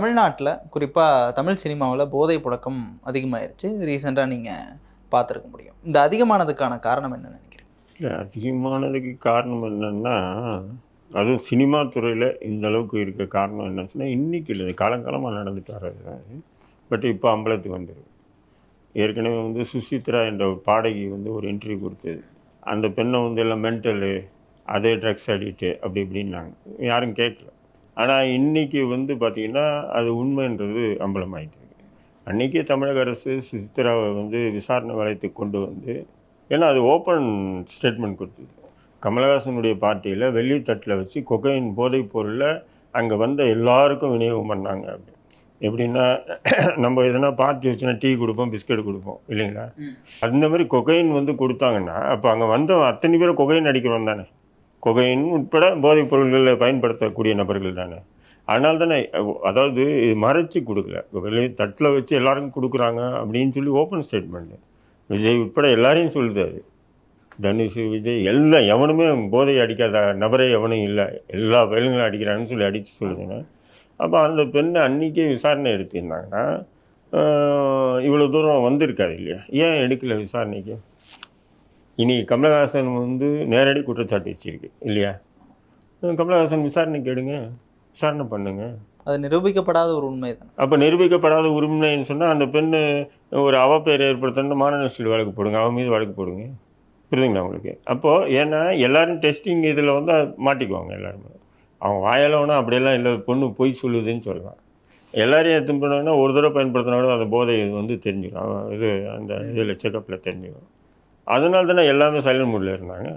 தமிழ்நாட்டில் குறிப்பாக தமிழ் சினிமாவில் போதை புழக்கம் அதிகமாயிருச்சு. ரீசெண்டாக நீங்கள் பார்த்துருக்க முடியும். இந்த அதிகமானதுக்கான காரணம் என்ன நினைக்கிறீங்க? இல்லை அதிகமானதுக்கு காரணம் என்னென்னா அதுவும் சினிமா துறையில் இந்த அளவுக்கு இருக்க காரணம் என்ன சொன்னால் இன்றைக்கி இல்லை காலங்காலமாக நடந்துட்டு வர்றது தான் பட் இப்போ அம்பலத்துக்கு வந்துடும் ஏற்கனவே வந்து சுசித்ரா என்ற ஒரு பாடகி வந்து ஒரு இன்டர்வியூ கொடுத்தது. அந்த பெண்ணை வந்து எல்லாம் மென்டலு அதே ட்ரக்ஸ் அடிக்ட்டு அப்படி இப்படின்னாங்க. யாரும் கேட்கல. ஆனால் இன்றைக்கி வந்து பார்த்திங்கன்னா அது உண்மைன்றது அம்பலமாயிட்டு இருக்கு. அன்றைக்கே தமிழக அரசு சுசித்ராவை வந்து விசாரணை வளையத்துக்கு கொண்டு வந்து ஏன்னா அது ஓப்பன் ஸ்டேட்மெண்ட் கொடுத்தது. கமலஹாசனுடைய பார்ட்டியில் வெள்ளி தட்டில் வச்சு கொகைன் போதைப் பொருளை அங்கே வந்த எல்லாருக்கும் விநியோகம் பண்ணாங்க அப்படி எப்படின்னா நம்ம எதனா பார்ட்டி வச்சுன்னா டீ கொடுப்போம் பிஸ்கட் கொடுப்போம் இல்லைங்களா? அந்த மாதிரி கொகைன் வந்து கொடுத்தாங்கன்னா அப்போ அங்கே வந்த அத்தனை பேரும் கொகைன் அடிக்கிறோம் தானே? கொகைன் உட்பட போதைப் பொருள்களை பயன்படுத்தக்கூடிய நபர்கள் தானே. அதனால தானே அதாவது இது மறைச்சி கொடுக்கல. வெளியே தட்டில் வச்சு எல்லாருக்கும் கொடுக்குறாங்க அப்படின்னு சொல்லி ஓப்பன் ஸ்டேட்மெண்ட் விஜய் உட்பட எல்லாரையும் அது. தனுஷ் விஜய் எல்லாம் எவனுமே போதை அடிக்காத நபரே எவனும் இல்லை. எல்லா பயலுங்களும் அடிக்கிறான்னு சொல்லி அடித்து சொல்லுதுங்க. அப்போ அந்த பெண்ணை அன்றைக்கே விசாரணை எடுத்திருந்தாங்கன்னா இவ்வளோ தூரம் வந்திருக்காது இல்லையா? ஏன் எடுக்கல விசாரணைக்கு? இனி கமலஹாசன் வந்து நேரடி குற்றச்சாட்டு வச்சிருக்கு இல்லையா? கமலஹாசன் விசாரணைக்கு எடுங்க விசாரணை பண்ணுங்க. அது நிரூபிக்கப்படாத ஒரு உண்மை தான் அப்போ நிரூபிக்கப்படாத உரிமைன்னு சொன்னால் அந்த பெண்ணு ஒரு அவப்பெயர் ஏற்படுத்தணும் மாநகராட்சியில் வழக்கு போடுங்க அவன் மீது வழக்கு போடுங்க. புரியுதுங்களா உங்களுக்கு? அப்போது ஏன்னா எல்லாரும் டெஸ்டிங் இதில் வந்து மாட்டிக்குவாங்க எல்லாருமே. அவன் வாயால் வேணா அப்படியெல்லாம் இல்லை பொண்ணு பொய் சொல்லுதுன்னு சொல்லலாம். எல்லாரையும் எடுத்துன்னு போனாங்கன்னா ஒரு தடவை பயன்படுத்தினா கூட அந்த போதை வந்து தெரிஞ்சுக்கும் அவன் இது அந்த இதில் செக்கப்பில் தெரிஞ்சுக்கும் அதனால தானே எல்லாமே சைலண்ட் மூடில் இருந்தாங்க?